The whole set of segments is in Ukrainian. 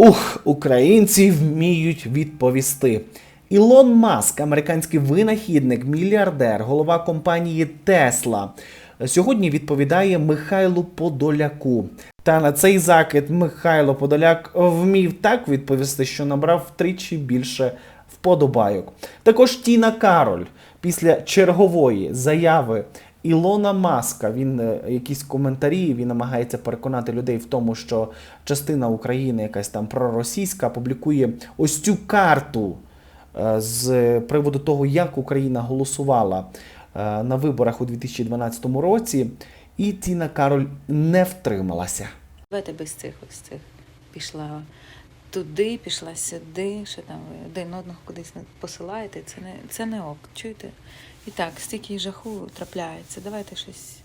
Ух, українці вміють відповісти. Ілон Маск, американський винахідник, мільярдер, голова компанії Тесла, сьогодні відповідає Михайлу Подоляку. Та на цей закид Михайло Подоляк вмів так відповісти, що набрав втричі більше вподобайок. Також Тіна Кароль після чергової заяви Ілона Маска. Він е, якісь коментарі, він намагається переконати людей в тому, що частина України, якась там проросійська, публікує ось цю карту е, з приводу того, як Україна голосувала е, на виборах у 2012 році. І Тіна Кароль не втрималася. Давайте без цих ось цих. Пішла туди, пішла сюди, що там ви один одного кудись посилаєте. Це не, це не ок. Чуєте? І так, стільки жаху трапляється. Давайте щось,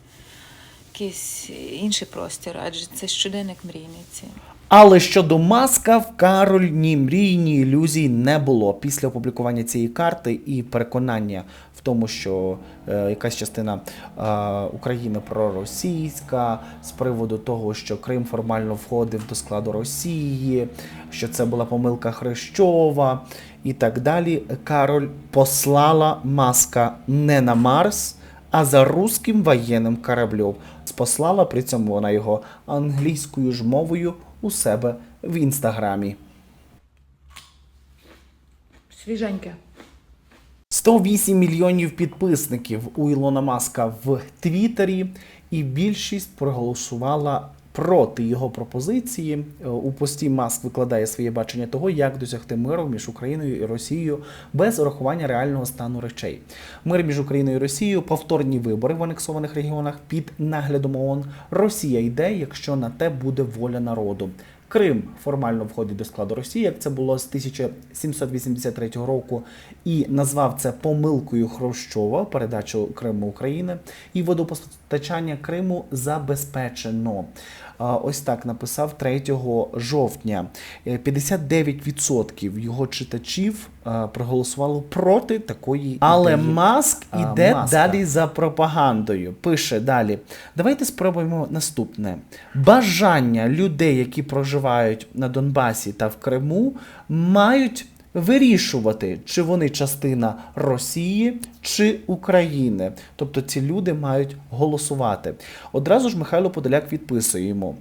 якийсь інший простір, адже це щоденник мрійниці. Але щодо маска в Кароль ні мрій, ні ілюзій не було після опублікування цієї карти і переконання в тому, що е, якась частина е, України проросійська з приводу того, що Крим формально входив до складу Росії, що це була помилка Хрещова і так далі. Кароль послала маска не на Марс. А за русським воєнним кораблем спослала при цьому вона його англійською ж мовою у себе в інстаграмі. Свіженьке. 108 мільйонів підписників у Ілона Маска в Твіттері, і більшість проголосувала проти його пропозиції. Е, У пості Маск викладає своє бачення того, як досягти миру між Україною і Росією без урахування реального стану речей. Мир між Україною і Росією, повторні вибори в анексованих регіонах під наглядом ООН. Росія йде, якщо на те буде воля народу. Крим формально входить до складу Росії, як це було з 1783 року, і назвав це помилкою Хрущова, передачу Криму України, і водопостачання Криму забезпечено. Ось так написав 3 жовтня. Е, 59% його читачів е, проголосувало проти такої Але ідеї. Маск іде Маска. далі за пропагандою. Пише далі. Давайте спробуємо наступне: бажання людей, які проживають на Донбасі та в Криму, мають вирішувати, чи вони частина Росії чи України. Тобто ці люди мають голосувати. Одразу ж Михайло Подоляк відписує йому: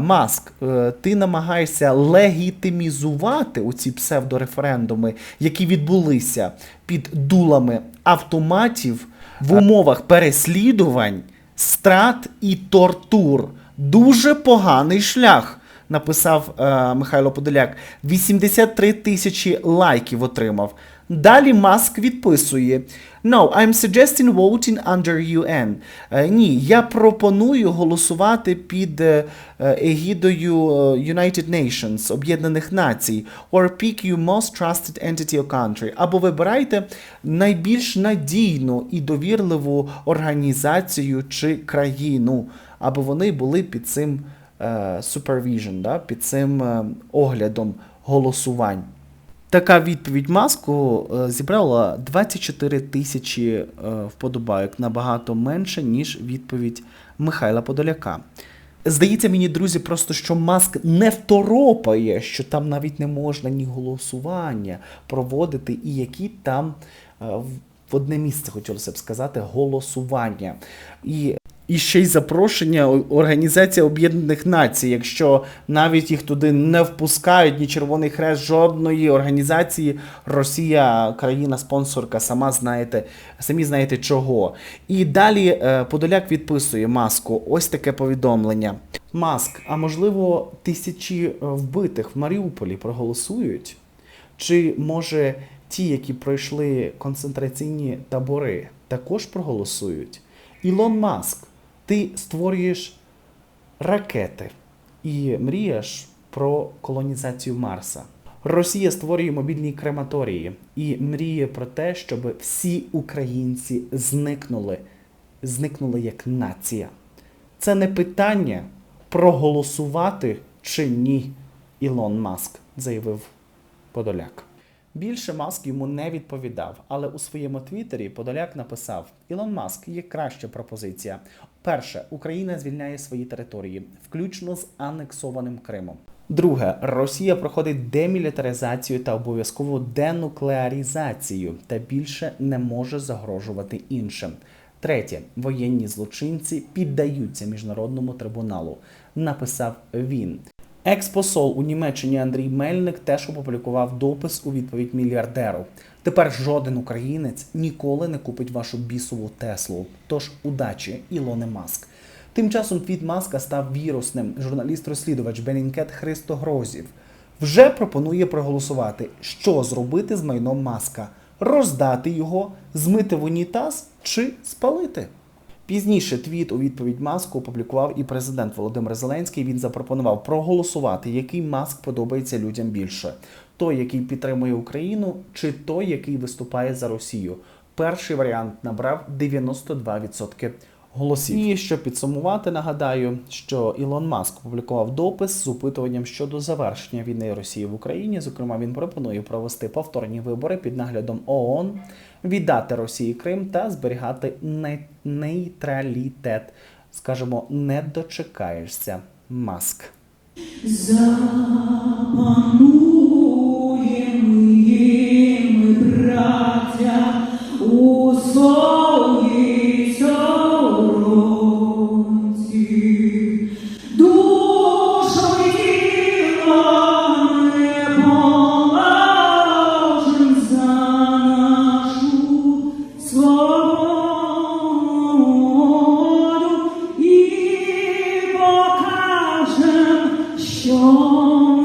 Маск, е, ти намагаєшся легітимізувати оці псевдореферендуми, які відбулися під дулами автоматів в умовах переслідувань, страт і тортур. Дуже поганий шлях. Написав е, Михайло Подоляк. 83 тисячі лайків отримав. Далі Маск відписує: No, I'm suggesting voting under UN. Е, ні, я пропоную голосувати під е, егідою е, United Nations, Об'єднаних Націй, or pick your most trusted entity or country. Або вибирайте найбільш надійну і довірливу організацію чи країну, аби вони були під цим supervision, да, під цим е, оглядом голосувань. Така відповідь маску е, зібрала 24 тисячі е, вподобайок, набагато менше, ніж відповідь Михайла Подоляка. Здається мені, друзі, просто що маск не второпає, що там навіть не можна ні голосування проводити, і які там в одне місце хотілося б сказати голосування. І і ще й запрошення Організація Об'єднаних Націй, якщо навіть їх туди не впускають, ні Червоний Хрест, жодної організації, Росія, країна-спонсорка, сама знаєте, самі знаєте чого. І далі е, Подоляк відписує маску. Ось таке повідомлення. Маск, а можливо, тисячі е, вбитих в Маріуполі проголосують? Чи може ті, які пройшли концентраційні табори, також проголосують? Ілон Маск, ти створюєш ракети і мрієш про колонізацію Марса. Росія створює мобільні крематорії і мріє про те, щоб всі українці зникнули, зникнули як нація. Це не питання проголосувати чи ні, Ілон Маск, заявив Подоляк. Більше Маск йому не відповідав, але у своєму твіттері Подоляк написав: Ілон Маск є краща пропозиція. Перше, Україна звільняє свої території, включно з анексованим Кримом. Друге, Росія проходить демілітаризацію та обов'язкову денуклеарізацію та більше не може загрожувати іншим. Третє, воєнні злочинці піддаються міжнародному трибуналу. Написав він. Експосол у Німеччині Андрій Мельник теж опублікував допис у відповідь мільярдеру. Тепер жоден українець ніколи не купить вашу бісову Теслу. Тож удачі, Ілоне Маск. Тим часом твіт Маска став вірусним. Журналіст-розслідувач Белінкет Христо Грозів вже пропонує проголосувати, що зробити з майном Маска: роздати його, змити в унітаз чи спалити. Пізніше твіт у відповідь маску опублікував і президент Володимир Зеленський. Він запропонував проголосувати, який маск подобається людям більше: той, який підтримує Україну, чи той, який виступає за Росію. Перший варіант набрав 92% голосів. І щоб підсумувати, нагадаю, що Ілон Маск опублікував допис з опитуванням щодо завершення війни Росії в Україні. Зокрема, він пропонує провести повторні вибори під наглядом ООН, віддати Росії Крим та зберігати не- нейтралітет. Скажемо, не дочекаєшся, Маск. Запануємо Oh.